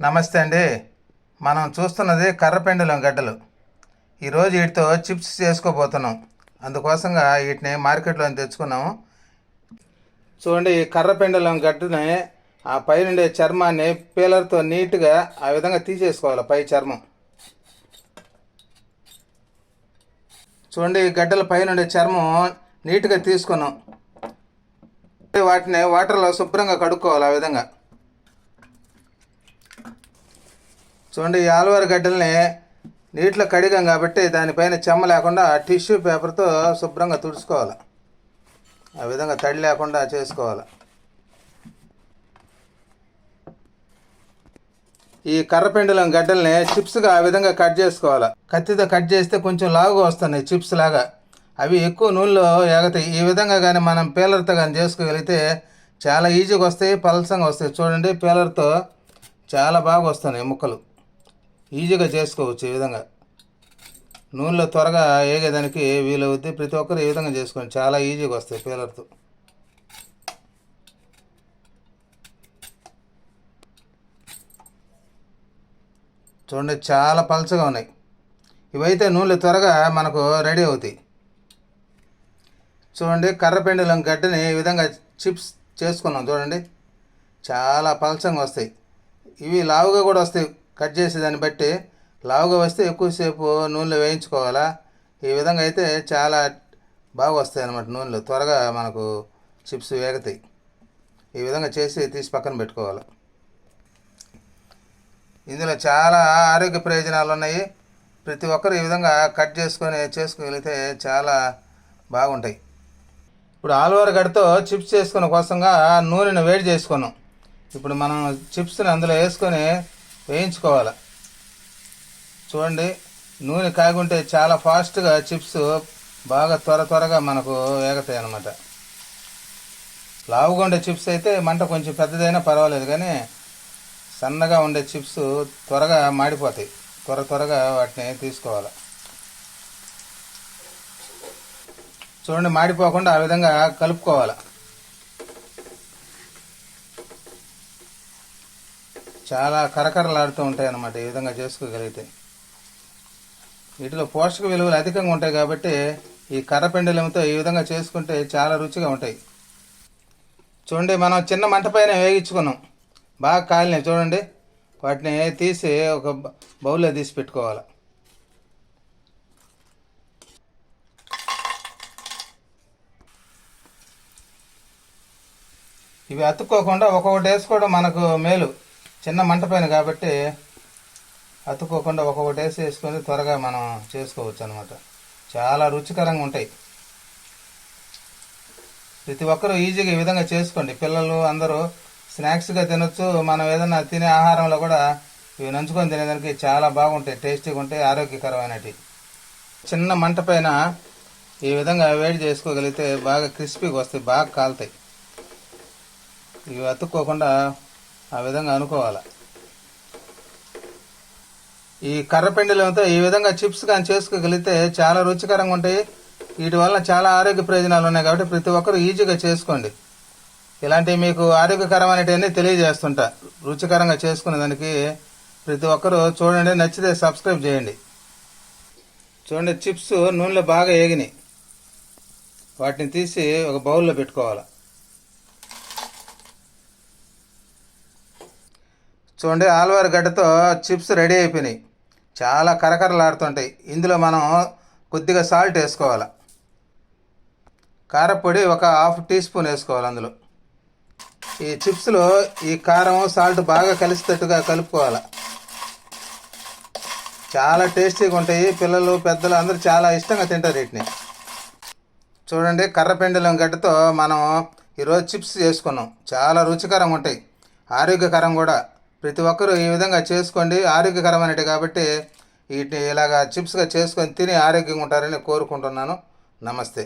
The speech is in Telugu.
నమస్తే అండి. మనం చూస్తున్నది కర్రపెండులం గడ్డలు. ఈరోజు వీటితో చిప్స్ చేసుకోబోతున్నాం. అందుకోసంగా వీటిని మార్కెట్లో తెచ్చుకున్నాము. చూడండి ఈ కర్రపెండులం గడ్డని ఆ పైనుండే చర్మాన్ని పీలర్తో నీట్గా ఆ విధంగా తీసేసుకోవాలి పై చర్మం. చూడండి ఈ గడ్డల పైనుండే చర్మం నీట్గా తీసుకున్నాం. వాటిని వాటర్లో శుభ్రంగా కడుక్కోవాలి ఆ విధంగా. చూడండి ఈ ఆలువారి గడ్డల్ని నీటిలో కడిగాం కాబట్టి దానిపైన చెమ్మ లేకుండా టిష్యూ పేపర్తో శుభ్రంగా తుడుచుకోవాలి. ఆ విధంగా తడి లేకుండా చేసుకోవాలి. ఈ కర్రపిండలం గడ్డల్ని చిప్స్గా ఆ విధంగా కట్ చేసుకోవాలి. కత్తితో కట్ చేస్తే కొంచెం లావుగా వస్తున్నాయి చిప్స్ లాగా. అవి ఎక్కువ నూనెలో ఎగతాయి ఈ విధంగా కానీ మనం పీలర్తో కానీ చేసుకోగలిగితే చాలా ఈజీగా వస్తాయి పలసంగా వస్తాయి. చూడండి పీలర్తో చాలా బాగా వస్తున్నాయి ముక్కలు. ఈజీగా చేసుకోవచ్చు ఈ విధంగా. నూనెలో త్వరగా ఏగేదానికి వీలవుద్ది ప్రతి ఒక్కరు ఈ విధంగా చేసుకోండి. చాలా ఈజీగా వస్తాయి పీలర్తో చూడండి చాలా పలచగా ఉన్నాయి. ఇవైతే నూనెలు త్వరగా మనకు రెడీ అవుతాయి. చూడండి కర్రపెండలం గడ్డని ఈ విధంగా చిప్స్ చేసుకున్నాం. చూడండి చాలా పలచంగా వస్తాయి. ఇవి లావుగా కూడా వస్తాయి. కట్ చేసే దాన్ని బట్టి లావుగా వస్తే ఎక్కువసేపు నూనెలో వేయించుకోవాలా? ఈ విధంగా అయితే చాలా బాగా వస్తాయి అన్నమాట నూనెలో. త్వరగా మనకు చిప్స్ వేగుతాయి. ఈ విధంగా చేసి తీసి పక్కన పెట్టుకోవాలి. ఇందులో చాలా ఆరోగ్య ప్రయోజనాలు ఉన్నాయి. ప్రతి ఒక్కరు ఈ విధంగా కట్ చేసుకొని చేసుకోగలిగితే చాలా బాగుంటాయి. ఇప్పుడు ఆలువారు గడ్డతో చిప్స్ చేసుకునే కోసంగా నూనెను వేడి చేసుకున్నాం. ఇప్పుడు మనం చిప్స్ని అందులో వేసుకొని వేయించుకోవాలి. చూడండి నూనె కాగుంటే చాలా ఫాస్ట్గా చిప్స్ బాగా త్వర త్వరగా మనకు వేగతాయి అన్నమాట. లావుగా ఉండే చిప్స్ అయితే మంట కొంచెం పెద్దదైనా పర్వాలేదు కానీ సన్నగా ఉండే చిప్స్ త్వరగా మాడిపోతాయి. త్వర త్వరగా వాటిని తీసుకోవాలి. చూడండి మాడిపోకుండా ఆ విధంగా కలుపుకోవాలి. చాలా కరకరలాడుతూ ఉంటాయి అన్నమాట ఈ విధంగా చేసుకోగలిగితే. వీటిలో పోషక విలువలు అధికంగా ఉంటాయి కాబట్టి ఈ కర్రపెండలంతో ఈ విధంగా చేసుకుంటే చాలా రుచిగా ఉంటాయి. చూడండి మనం చిన్న మంట పైన వేగించుకున్నాం. బాగా కాలినాయి చూడండి. వాటిని తీసి ఒక బౌల్లో తీసి పెట్టుకోవాలి. ఇవి అతుక్కోకుండా ఒక్కొక్కటి వేసుకోవడం మనకు మేలు. చిన్న మంట పైన కాబట్టి అతుక్కోకుండా ఒక్కొక్కటి వేసి వేసుకొని త్వరగా మనం చేసుకోవచ్చు అనమాట చాలా రుచికరంగా ఉంటాయి. ప్రతి ఒక్కరూ ఈజీగా ఈ విధంగా చేసుకోండి. పిల్లలు అందరూ స్నాక్స్గా తినొచ్చు. మనం ఏదైనా తినే ఆహారంలో కూడా ఇవి నంచుకొని తినేదానికి చాలా బాగుంటాయి. టేస్టీగా ఉంటాయి. ఆరోగ్యకరమైనవి. చిన్న మంట పైన ఈ విధంగా వేడి చేసుకోగలిగితే బాగా క్రిస్పీగా వస్తాయి. బాగా కాలుతాయి. ఇవి అతుక్కోకుండా ఆ విధంగా అనుకోవాలి. ఈ కర్రపిండిలతో ఈ విధంగా చిప్స్ కానీ చేసుకోగలిగితే చాలా రుచికరంగా ఉంటాయి. వీటి వలన చాలా ఆరోగ్య ప్రయోజనాలు ఉన్నాయి కాబట్టి ప్రతి ఒక్కరు ఈజీగా చేసుకోండి. ఇలాంటివి మీకు ఆరోగ్యకరమైనవన్నీ తెలియజేస్తుంటా. రుచికరంగా చేసుకునే దానికి ప్రతి ఒక్కరు చూడండి నచ్చితే సబ్స్క్రైబ్ చేయండి. చూడండి చిప్స్ నూనెలో బాగా ఏగినాయి. వాటిని తీసి ఒక బౌల్లో పెట్టుకోవాలి. చూడండి ఆల్వార్ గడ్డతో చిప్స్ రెడీ అయిపోయినాయి. చాలా కరకరలాడుతుంటాయి. ఇందులో మనం కొద్దిగా సాల్ట్ వేసుకోవాలి? కారపొడి ఒక హాఫ్ టీ స్పూన్ వేసుకోవాలి అందులో. ఈ చిప్స్లో ఈ కారం సాల్ట్ బాగా కలిసేటట్టుగా కలుపుకోవాలి? చాలా టేస్టీగా ఉంటాయి. పిల్లలు పెద్దలు అందరూ చాలా ఇష్టంగా తింటారు వీటిని. చూడండి కర్రపెండలం గడ్డతో మనం ఈరోజు చిప్స్ చేసుకున్నాం. చాలా రుచికరంగా ఉంటాయి. ఆరోగ్యకరం కూడా. ప్రతి ఒక్కరూ ఈ విధంగా చేసుకోండి. ఆరోగ్యకరమైనవి కాబట్టి వీటిని ఇలాగా చిప్స్గా చేసుకొని తిని ఆరోగ్యంగా ఉంటారని కోరుకుంటున్నాను. నమస్తే.